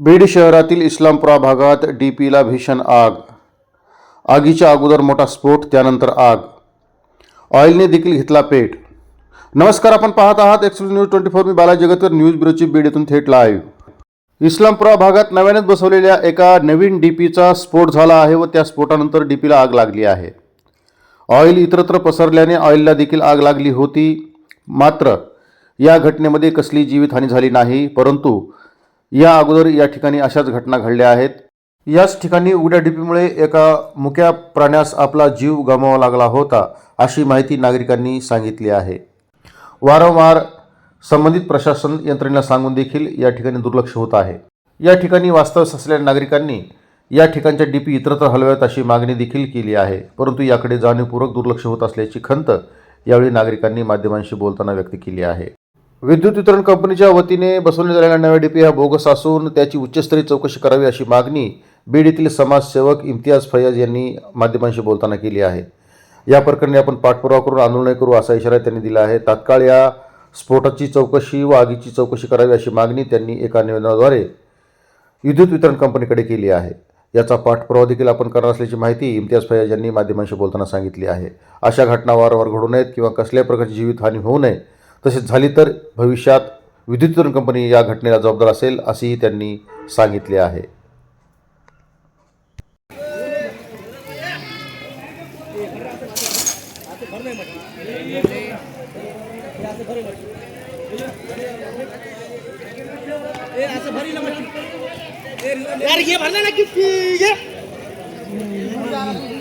बीड शहरातील इस्लामपुरा भागात डी पीला भीषण आग. आगीच्या अगोदर मोठा स्फोट त्यानंतर आग. ऑइलने देखील घेतला पेट. नमस्कार आपण पाहत आहात एक्सप्रेस न्यूज ट्वेंटी फोर. मी बाला जगतकर न्यूज ब्युरोची बीड येथून थेट लाईव्ह. इस्लामपुरा भागात नव्यानेच बसवलेल्या एका नवीन डी पीचा स्फोट झाला आहे व त्या स्फोटानंतर डी पीला आग लागली आहे. ऑइल इतरत्र पसरल्याने ऑइलला देखील आग लागली होती. मात्र या घटनेमध्ये कसली जीवितहानी झाली नाही परंतु या अगोदर या ठिकाणी अशाच घटना घडल्या आहेत. याच ठिकाणी उड्या डीपीमुळे एका मुक्या प्राण्यास आपला जीव गमावा लागला होता अशी माहिती नागरिकांनी सांगितली आहे. वारंवार संबंधित प्रशासन यंत्रणेला सांगून देखील या ठिकाणी दुर्लक्ष होत आहे. या ठिकाणी वास्तव्यास असलेल्या नागरिकांनी या ठिकाणच्या डीपी इतरत्र हलव्यात अशी मागणी देखील केली आहे परंतु याकडे जाणीवपूर्वक दुर्लक्ष होत असल्याची खंत यावेळी नागरिकांनी माध्यमांशी बोलताना व्यक्त केली आहे. विद्युत वितरण कंपनीच्या वतीने बसवण्यात आलेला नव्या डीपी हा बोगस असून त्याची उच्चस्तरीय चौकशी करावी अशी मागणी बीड येथील समाजसेवक इम्तियाज फैयाज यांनी माध्यमांशी बोलताना केली आहे. या प्रकरणी आपण पाठपुरावा करून आंदोलन करू असा इशारा त्यांनी दिला आहे. तात्काळ या स्फोटाची चौकशी व आगीची चौकशी करावी अशी मागणी त्यांनी एका निवेदनाद्वारे विद्युत वितरण कंपनीकडे केली आहे. याचा पाठपुरावा देखील आपण करणार असल्याची माहिती इम्तियाज फैयाज यांनी माध्यमांशी बोलताना सांगितली आहे. अशा घटना वारंवार घडू नयेत किंवा कसल्याही प्रकारची जीवितहानी होऊ नये तसेच झाली तर भविष्यात विद्युत कंपनी या घटनेला जबाबदार असेल असेही त्यांनी सांगितले आहे. ना